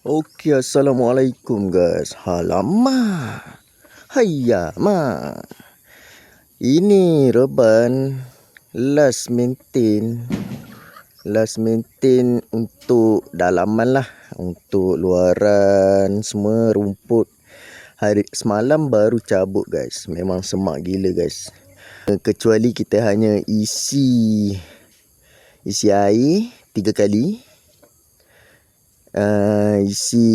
Okey, Assalamualaikum guys. Halama. Hayya, ma. Ini reban last maintain. Last maintain untuk dalaman lah. Untuk luaran semua rumput. Hari semalam baru cabut guys. Memang semak gila guys. Kecuali kita hanya isi isi air tiga kali uh, isi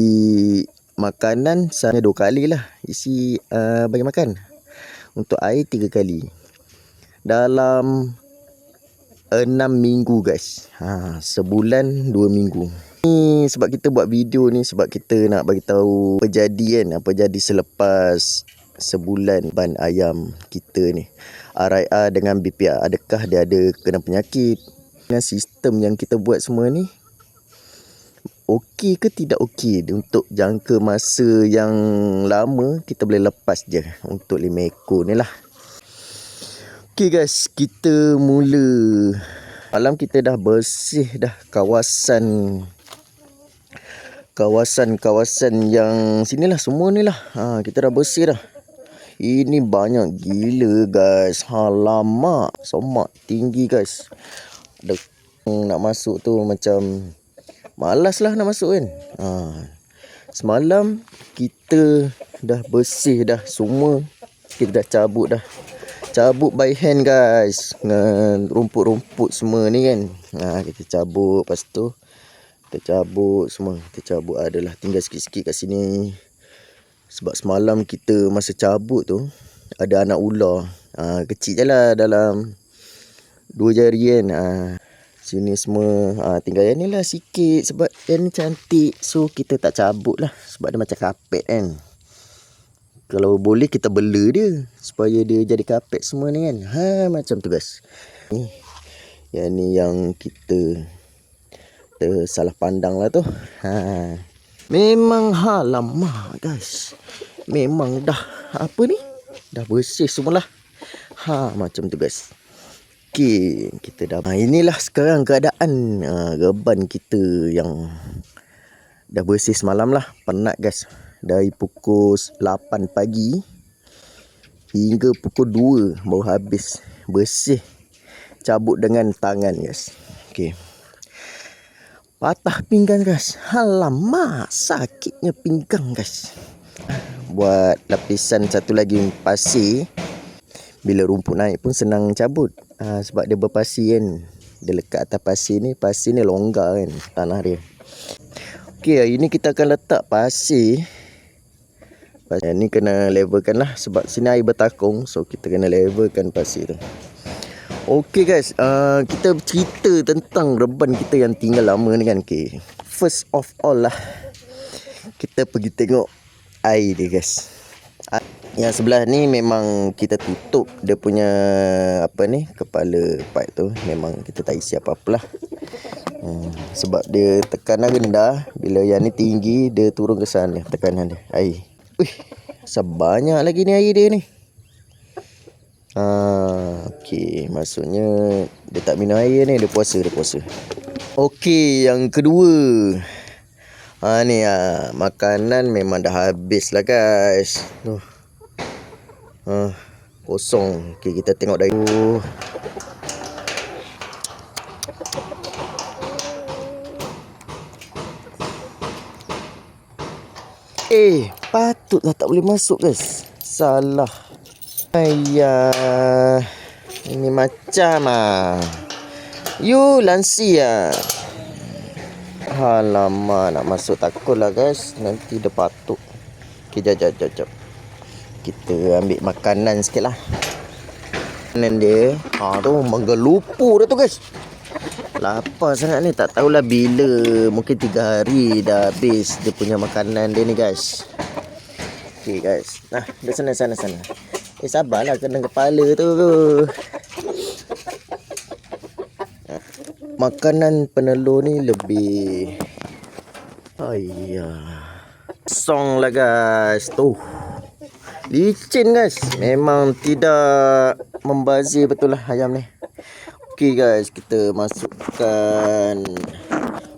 makanan saya dua kali lah. Isi uh, bagi makan. Untuk air tiga kali. Dalam enam minggu guys. Ha, sebulan dua minggu. Ni sebab kita buat video ni sebab kita nak bagi tahu apa jadi kan apa jadi selepas sebulan ban ayam kita ni. RIR dengan BPR adakah dia ada kena penyakit? Dengan sistem yang kita buat semua ni okey ke tidak okey untuk jangka masa yang lama kita boleh lepas je untuk lima ekor ni lah. Okey guys kita mula. Malam kita dah bersih dah kawasan kawasan-kawasan yang sinilah semua ni lah. Ha, kita dah bersih dah. Ini banyak gila guys. Halamak somak tinggi guys. Dek, nak masuk tu macam Malas lah nak masuk kan. Ha. Semalam kita dah bersih dah semua. Kita dah cabut dah. Cabut by hand guys. Dengan rumput-rumput semua ni kan. Ha, Kita cabut lepas tu Kita cabut semua. Kita cabut adalah tinggal sikit-sikit kat sini. Sebab semalam kita masa cabut tu Ada anak ular. Ha, Kecil je lah dalam Dua jari kan. Ha, Sini semua ha, Tinggal yang ni lah sikit Sebab yang ni cantik. So kita tak cabut lah Sebab dia macam kapet kan. Kalau boleh kita bela dia Supaya dia jadi kapet semua ni kan. Ha, Macam tu guys. Ni, Yang ni yang kita Kita salah pandang lah tu. Ha. Memang halamah guys. Memang dah Apa ni? Dah bersih semua lah Ha macam tu guys Okey, kita dah ha, inilah sekarang keadaan uh, reban kita yang dah bersih semalam lah. Penat guys. Dari pukul 8 pagi hingga pukul 2 baru habis bersih. Cabut dengan tangan guys. Okey. Patah pinggang guys. Alamak, sakitnya pinggang guys. Buat lapisan satu lagi pasir bila rumput naik pun senang cabut ha, sebab dia berpasir kan. Dia lekat atas pasir ni pasir ni longgar kan tanah dia. Ok hari ni kita akan letak pasir. Pasir ni kena levelkan lah sebab sini air bertakung so kita kena levelkan pasir tu. Ok guys uh, kita cerita tentang reban kita yang tinggal lama ni kan ok first of all lah kita pergi tengok air dia guys yang sebelah ni memang kita tutup dia punya apa ni kepala pipe tu memang kita tak isi apa-apa lah hmm, sebab dia tekanan rendah bila yang ni tinggi dia turun ke sana tekanan dia air Wih, sebanyak lagi ni air dia ni Ah, okey, maksudnya dia tak minum air ni, dia puasa, dia puasa. Okey, yang kedua. Ha ni ah, makanan memang dah habis lah guys. Tuh. Ha, kosong. Okey, kita tengok dari. Eh, patutlah tak boleh masuk guys. Salah. Ayah. Ini macam ah. You lansi ah. Alamak nak masuk takutlah guys. Nanti dia patuk. Okey, jap jap jap jap kita ambil makanan sikit lah. Makanan dia ha tu menggelupu dah tu guys. Lapar sangat ni. Tak tahulah bila. Mungkin 3 hari dah habis dia punya makanan dia ni guys. Ok guys. Nah dia sana sana sana. Eh sabarlah kena kepala tu. Makanan penelur ni lebih ayah song lah guys. Tuh Licin guys Memang tidak Membazir betul lah ayam ni Okay guys Kita masukkan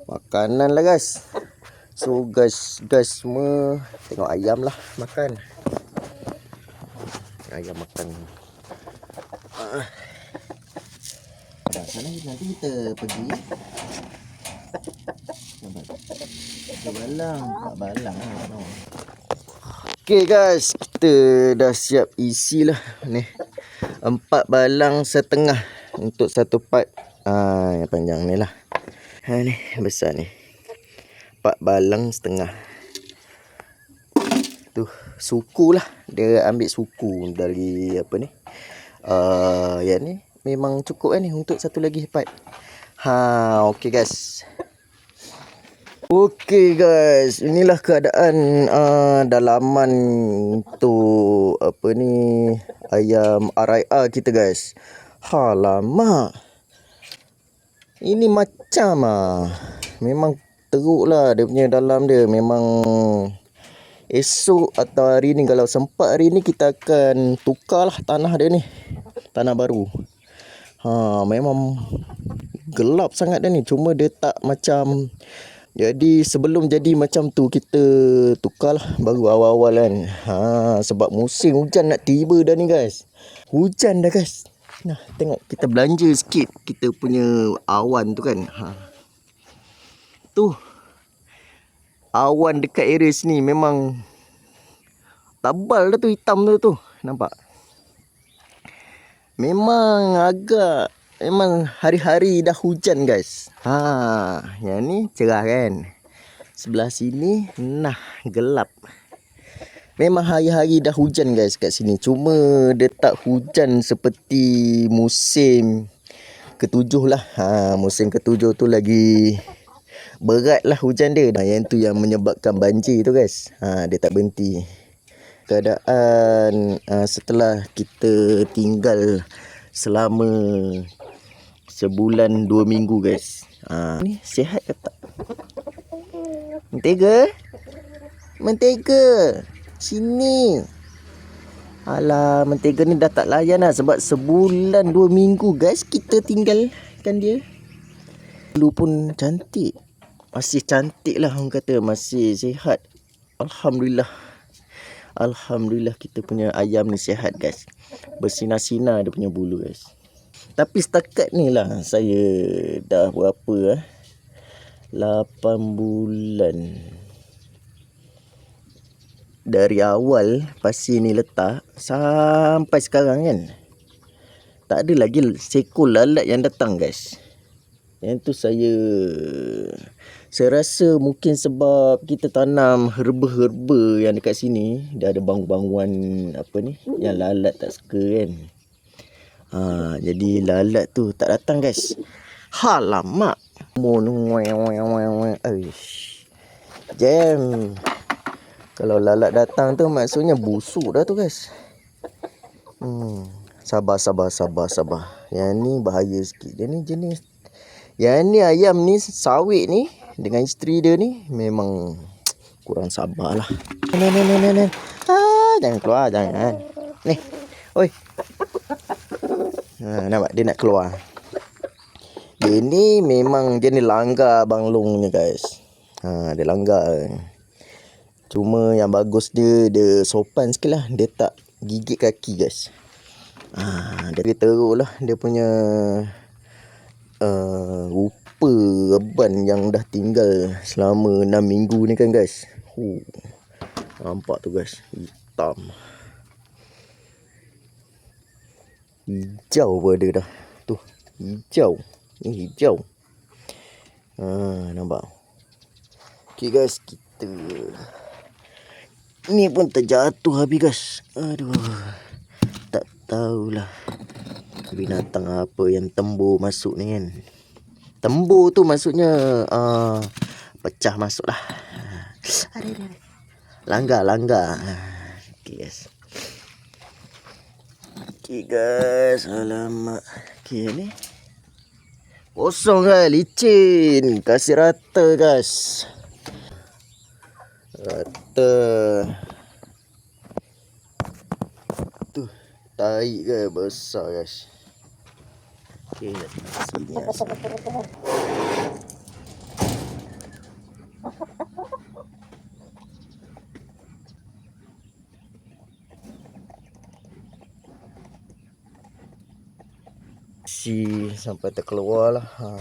Makanan lah guys So guys, guys semua tengok ayam lah makan. Ayam makan. Ah. Dah sana nanti kita pergi. Nampak? Balang, tak balang. Okay guys, kita dah siap isi lah ni. Empat balang setengah untuk satu part. Ah, yang panjang ni lah. Ha ni, besar ni. Empat balang setengah. Tu, suku lah. Dia ambil suku dari apa ni. Uh, yang ni memang cukup kan ni untuk satu lagi part. Ha, okay guys. Okey guys, inilah keadaan uh, dalaman untuk apa ni ayam RIR kita guys. Halamak. Ini macam ah. Memang teruk lah dia punya dalam dia. Memang esok atau hari ni kalau sempat hari ni kita akan tukarlah tanah dia ni. Tanah baru. Ha, memang gelap sangat dia ni. Cuma dia tak macam jadi sebelum jadi macam tu kita tukarlah baru awal-awal kan. Ha sebab musim hujan nak tiba dah ni guys. Hujan dah guys. Nah tengok kita belanja sikit kita punya awan tu kan. Ha. Tu. Awan dekat area sini memang tabal dah tu hitam tu tu. Nampak? Memang agak Memang hari-hari dah hujan guys. Ha, yang ni cerah kan. Sebelah sini nah gelap. Memang hari-hari dah hujan guys kat sini. Cuma dia tak hujan seperti musim ketujuh lah. Ha, musim ketujuh tu lagi berat lah hujan dia. Nah, yang tu yang menyebabkan banjir tu guys. Ha, dia tak berhenti. Keadaan uh, setelah kita tinggal selama sebulan dua minggu guys. Ha, ni sihat ke tak? Mentega? Mentega. Sini. Alah, mentega ni dah tak layan lah sebab sebulan dua minggu guys kita tinggalkan dia. Dulu pun cantik. Masih cantik lah orang kata. Masih sihat. Alhamdulillah. Alhamdulillah kita punya ayam ni sihat guys. Bersinar-sinar dia punya bulu guys. Tapi setakat ni lah saya dah berapa eh? 8 bulan. Dari awal pasir ni letak sampai sekarang kan? Tak ada lagi seekor lalat yang datang guys. Yang tu saya saya rasa mungkin sebab kita tanam herba-herba yang dekat sini dia ada bangun-bangunan apa ni yang lalat tak suka kan Ha, jadi lalat tu tak datang guys. Halamak. Mon Jam. Kalau lalat datang tu maksudnya busuk dah tu guys. Hmm. Sabar sabar sabar sabar. Yang ni bahaya sikit. Dia ni jenis yang ni ayam ni sawit ni dengan isteri dia ni memang kurang sabar lah. Ni ni ni ni. Ah, jangan keluar jangan. Ni. Oi. Ha, nampak dia nak keluar. Dia ni memang dia ni langgar Abang Long ni guys. Ha, dia langgar. Cuma yang bagus dia, dia sopan sikit lah. Dia tak gigit kaki guys. Ha, dia teruk lah dia punya uh, rupa reban yang dah tinggal selama 6 minggu ni kan guys. Huh. Nampak tu guys. Hitam. Hijau pun ada dah. Tu. Hijau. Ni hijau. Ha, nampak. Okay guys. Kita. Ni pun terjatuh habis guys. Aduh. Tak tahulah. Binatang apa yang tembur masuk ni kan. Tembur tu maksudnya. Uh, pecah masuk lah. Langgar, langgar. Okay guys. Okay guys, alamak. Okay ni. Kosong kan, licin. Kasih rata guys. Rata. Tu, tarik ke besar guys. Okay, sini. Isi sampai terkeluar lah. Ha,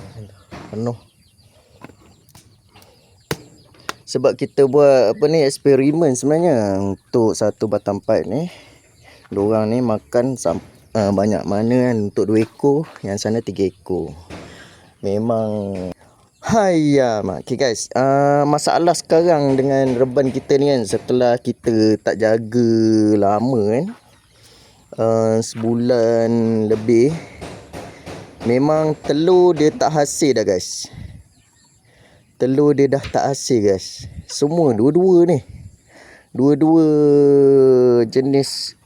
penuh. Sebab kita buat apa ni eksperimen sebenarnya untuk satu batang pipe ni. Diorang ni makan uh, banyak mana kan untuk dua ekor. Yang sana tiga ekor. Memang Hayya, okay guys. Uh, masalah sekarang dengan reban kita ni kan setelah kita tak jaga lama kan. Uh, sebulan lebih memang telur dia tak hasil dah guys. Telur dia dah tak hasil guys. Semua dua-dua ni. Dua-dua jenis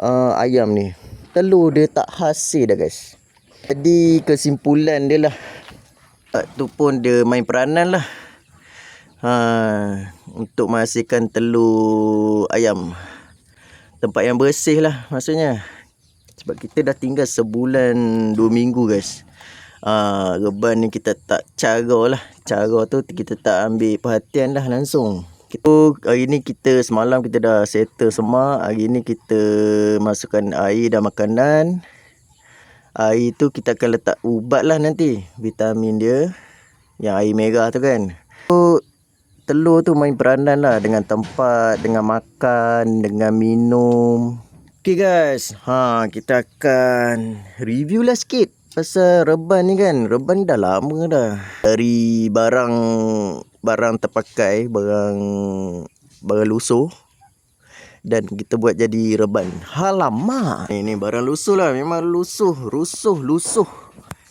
uh, ayam ni. Telur dia tak hasil dah guys. Jadi kesimpulan dia lah Tempat tu pun dia main peranan lah. Ha, untuk menghasilkan telur ayam. Tempat yang bersih lah maksudnya. Sebab kita dah tinggal sebulan dua minggu guys. Ha, reban ni kita tak cara lah. Cara tu kita tak ambil perhatian lah langsung. Kita, hari ni kita semalam kita dah settle semua. Hari ni kita masukkan air dan makanan air tu kita akan letak ubat lah nanti vitamin dia yang air merah tu kan so, telur tu main peranan lah dengan tempat dengan makan dengan minum ok guys ha, kita akan review lah sikit pasal reban ni kan reban ni dah lama dah dari barang barang terpakai barang barang lusuh dan kita buat jadi reban. Halamak. Ini barang lusuh lah. Memang lusuh. Rusuh. Lusuh.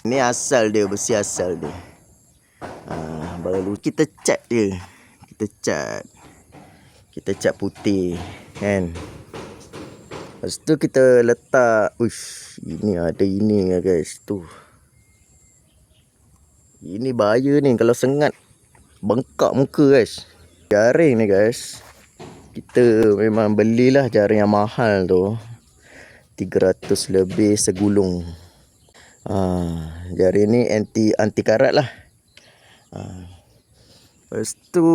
Ini asal dia. Bersih asal dia. Ha, barang lusuh. Kita cat dia. Kita cat. Kita cat putih. Kan. Lepas tu kita letak. Uish. Ini ada ini ya guys. Tu. Ini bahaya ni. Kalau sengat. Bengkak muka guys. Garing ni guys kita memang belilah jaring yang mahal tu 300 lebih segulung ha, jaring ni anti anti karat lah ha. lepas tu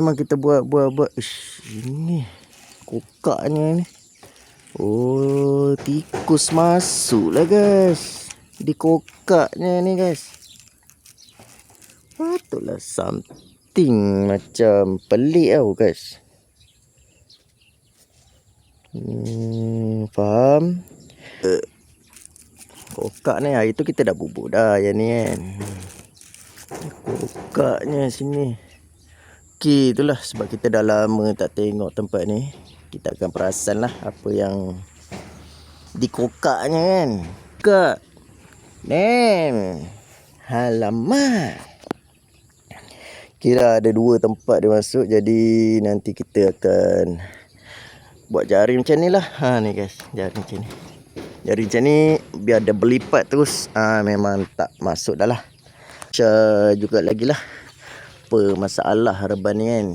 memang kita buat buat buat Ish, ini kokaknya ni oh tikus masuk lah guys di kokaknya ni guys patutlah something macam pelik tau guys Hmm, faham. Uh, kokak ni hari tu kita dah bubuk dah yang ni kan. Kokaknya sini. Okey itulah sebab kita dah lama tak tengok tempat ni. Kita akan perasan lah apa yang di kokaknya kan. Kokak. Nem. Halamak. Kira ada dua tempat dia masuk jadi nanti kita akan buat jari macam ni lah ha ni guys jari macam ni jari macam ni biar dia berlipat terus ha memang tak masuk dah lah Macam juga lagi lah apa masalah reban ni kan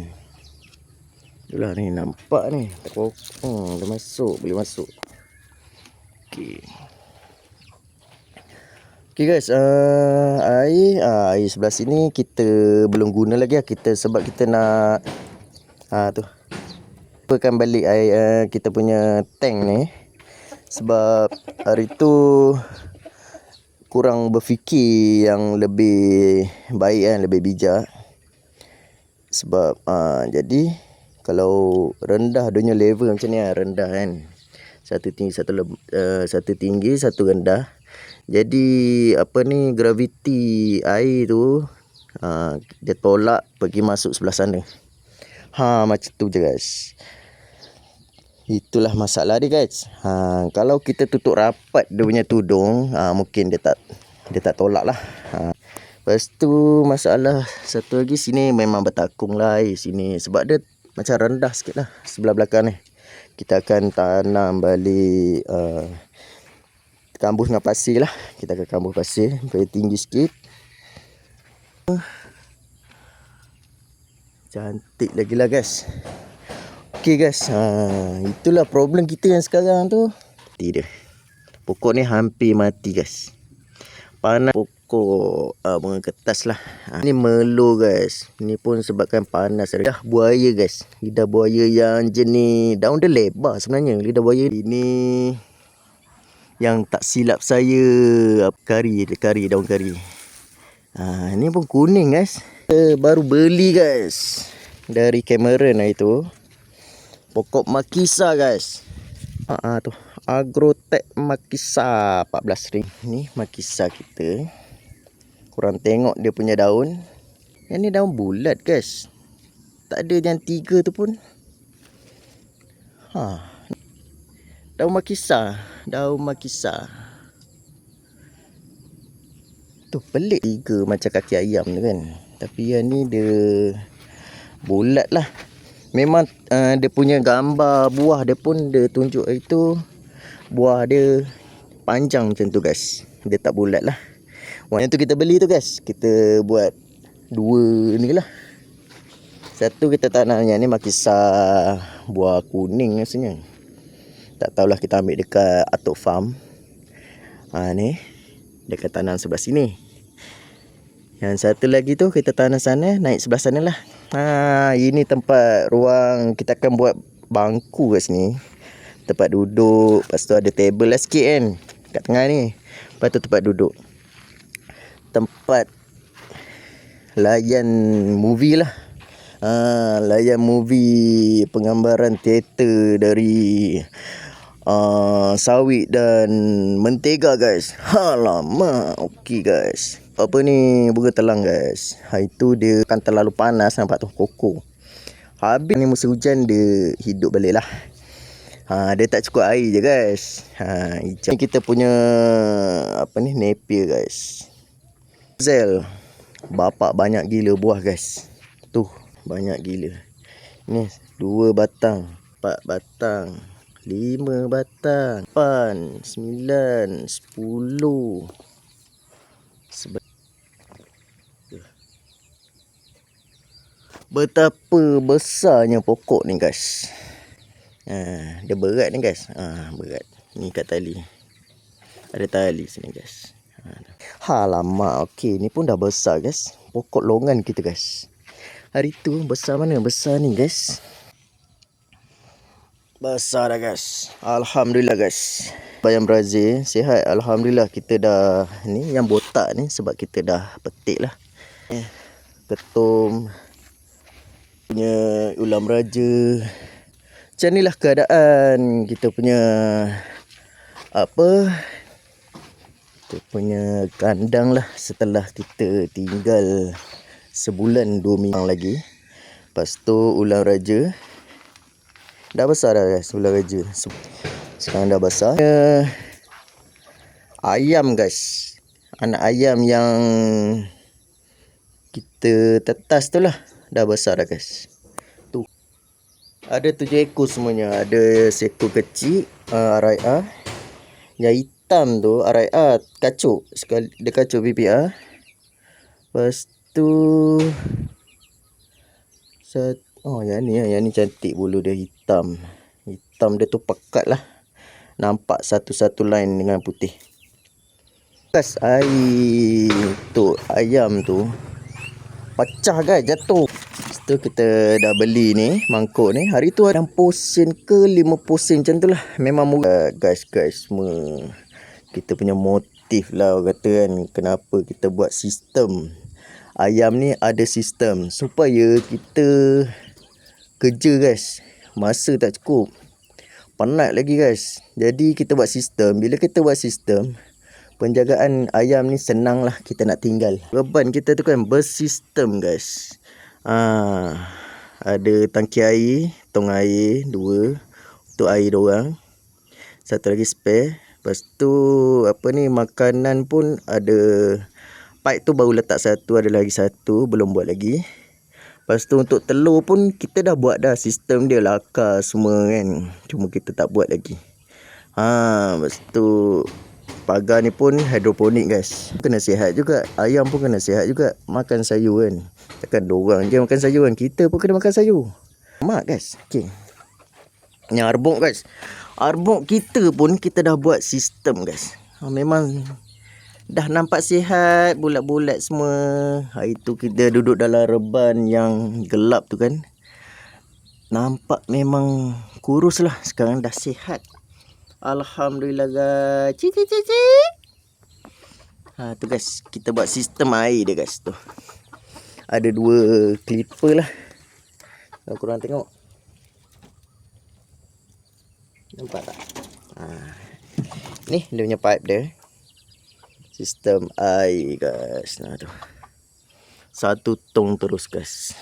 itulah ni nampak ni. Tak hmm, masuk boleh masuk. Ok ok guys uh, air uh, air sebelah sini kita belum guna lagi lah. Kita sebab kita nak ha uh, tu lupakan balik air uh, kita punya tank ni. Sebab hari tu kurang berfikir yang lebih baik kan lebih bijak. Sebab uh, jadi kalau rendah dunia level macam ni lah, rendah kan satu tinggi satu uh, satu tinggi satu rendah jadi apa ni graviti air tu uh, dia tolak pergi masuk sebelah sana ha macam tu je guys Itulah masalah dia guys. Ha, kalau kita tutup rapat dia punya tudung, ha, mungkin dia tak dia tak tolak lah. Ha. Lepas tu masalah satu lagi sini memang bertakung lah air sini. Sebab dia macam rendah sikit lah sebelah belakang ni. Kita akan tanam balik uh, kambus dengan pasir lah. Kita akan kambus pasir. Supaya tinggi sikit. Cantik lagi lah guys. Okey guys, ha, itulah problem kita yang sekarang tu. Tidak. Pokok ni hampir mati guys. Panas pokok uh, bunga kertas lah. Ha, ni melo guys. Ni pun sebabkan panas. Lidah buaya guys. Lidah buaya yang jenis daun dia lebar sebenarnya. Lidah buaya ini Yang tak silap saya kari, kari daun kari. Ha, ni pun kuning guys. Kita baru beli guys. Dari Cameron lah itu. Pokok makisa guys. Ha, ha tu. Agrotech makisa 14 ring. Ni makisa kita. Kurang tengok dia punya daun. Yang ni daun bulat guys. Tak ada yang tiga tu pun. Ha. Daun makisa. Daun makisa. Tu pelik tiga macam kaki ayam tu kan. Tapi yang ni dia bulat lah. Memang uh, dia punya gambar buah dia pun dia tunjuk itu buah dia panjang macam tu guys. Dia tak bulat lah. Yang tu kita beli tu guys. Kita buat dua ni lah. Satu kita tanam yang ni makisa buah kuning rasanya. Tak tahulah kita ambil dekat Atok Farm. Ha ni dekat tanam sebelah sini. Yang satu lagi tu kita tanam sana, naik sebelah sana lah. Ha, ini tempat ruang kita akan buat bangku kat sini. Tempat duduk, lepas tu ada table lah sikit kan. Kat tengah ni. Lepas tu tempat duduk. Tempat layan movie lah. Ha, layan movie penggambaran teater dari uh, sawit dan mentega guys. Lama. Okey guys apa ni bunga telang guys. Ha itu dia kan terlalu panas nampak tu koko. Habis ni musim hujan dia hidup balik lah. Ha dia tak cukup air je guys. Ha hijau. Ni kita punya apa ni napier guys. Zel. Bapak banyak gila buah guys. Tu banyak gila. Ni dua batang, empat batang, lima batang, lapan, sembilan, sepuluh. Betapa besarnya pokok ni guys. Ha, dia berat ni guys. Ha, berat. Ni kat tali. Ada tali sini guys. Ha, lama. Okey, ni pun dah besar guys. Pokok longan kita guys. Hari tu besar mana? Besar ni guys. Besar dah guys. Alhamdulillah guys. Bayang Brazil sihat. Alhamdulillah kita dah ni yang botak ni sebab kita dah petik lah. Ketum punya ulam raja. Macam inilah keadaan kita punya apa kita punya kandang lah setelah kita tinggal sebulan dua minggu lagi. Lepas tu ulam raja dah besar dah guys ulam raja. Sekarang dah besar. Ayam guys. Anak ayam yang kita tetas tu lah dah besar dah guys. Tu. Ada tujuh ekor semuanya. Ada seekor kecil uh, RIA. Yang hitam tu RIA kacuk. Sekali dia kacuk PPA. Lepas tu set, oh yang ni yang ni cantik bulu dia hitam. Hitam dia tu pekat lah. Nampak satu-satu line dengan putih. Kas air tu ayam tu pecah guys jatuh tu kita dah beli ni mangkuk ni hari tu ada 60 sen ke 50 sen macam tu lah memang murah guys guys semua kita punya motif lah orang kata kan kenapa kita buat sistem ayam ni ada sistem supaya kita kerja guys masa tak cukup penat lagi guys jadi kita buat sistem bila kita buat sistem penjagaan ayam ni senang lah kita nak tinggal. Beban kita tu kan bersistem guys. Ha, ada tangki air, tong air dua untuk air orang. Satu lagi spare. Lepas tu apa ni makanan pun ada pipe tu baru letak satu ada lagi satu belum buat lagi. Lepas tu untuk telur pun kita dah buat dah sistem dia lakar semua kan. Cuma kita tak buat lagi. Ha, lepas tu pagar ni pun hidroponik guys kena sihat juga ayam pun kena sihat juga makan sayur kan takkan dorang je makan sayur kan kita pun kena makan sayur mak guys okey yang arbok guys arbok kita pun kita dah buat sistem guys ha, memang dah nampak sihat bulat-bulat semua hari tu kita duduk dalam reban yang gelap tu kan nampak memang kurus lah sekarang dah sihat Alhamdulillah guys. Cik cik cik Ha tu guys, kita buat sistem air dia guys tu. Ada dua clipper lah. Kalau korang tengok. Nampak tak? Ha. Ni dia punya pipe dia. Sistem air guys. Nah tu. Satu tong terus guys.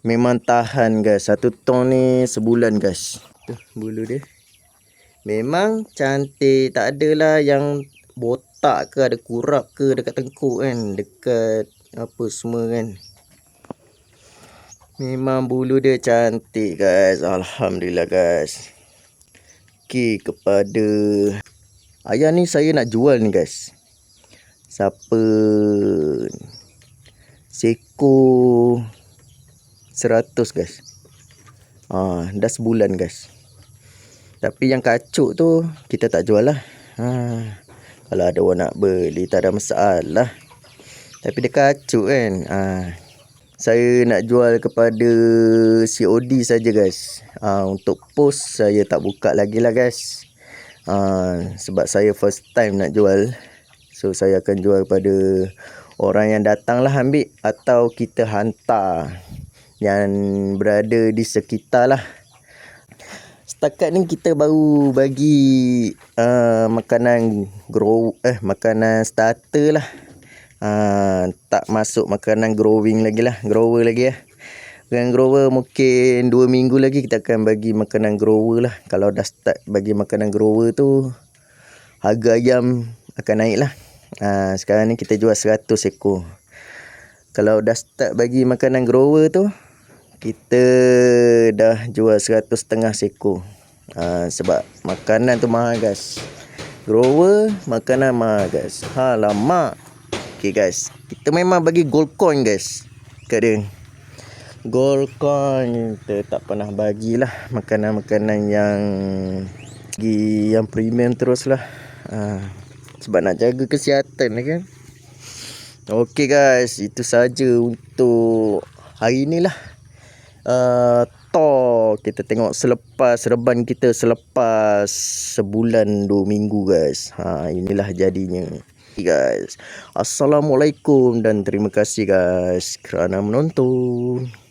Memang tahan guys. Satu tong ni sebulan guys. Tu bulu dia. Memang cantik. Tak adalah yang botak ke ada kurap ke dekat tengkuk kan. Dekat apa semua kan. Memang bulu dia cantik guys. Alhamdulillah guys. Okey kepada ayah ni saya nak jual ni guys. Siapa seko 100 guys. Ah, dah sebulan guys. Tapi yang kacuk tu kita tak jual lah. Ha, kalau ada orang nak beli tak ada masalah. Tapi dia kacuk kan. Ha, saya nak jual kepada COD saja guys. Ha, untuk post saya tak buka lagi lah guys. Ha, sebab saya first time nak jual. So saya akan jual kepada orang yang datang lah ambil atau kita hantar yang berada di sekitar lah. Setakat ni kita baru bagi uh, makanan grow eh makanan starter lah. Uh, tak masuk makanan growing lagi lah, grower lagi lah. Dengan grower mungkin 2 minggu lagi kita akan bagi makanan grower lah. Kalau dah start bagi makanan grower tu harga ayam akan naik lah. Ha, sekarang ni kita jual 100 ekor. Kalau dah start bagi makanan grower tu, kita dah jual 100 setengah ekor. Ha, sebab makanan tu mahal guys. Grower, makanan mahal guys. Ha, lama. Okay guys. Kita memang bagi gold coin guys. Kat dia. Gold coin. Kita tak pernah bagilah makanan-makanan yang yang premium terus lah. Ha. Sebab nak jaga kesihatan kan. Okey guys, itu saja untuk hari ni lah. Uh, kita tengok selepas reban kita selepas sebulan dua minggu guys. Ha inilah jadinya. Guys. Assalamualaikum dan terima kasih guys kerana menonton.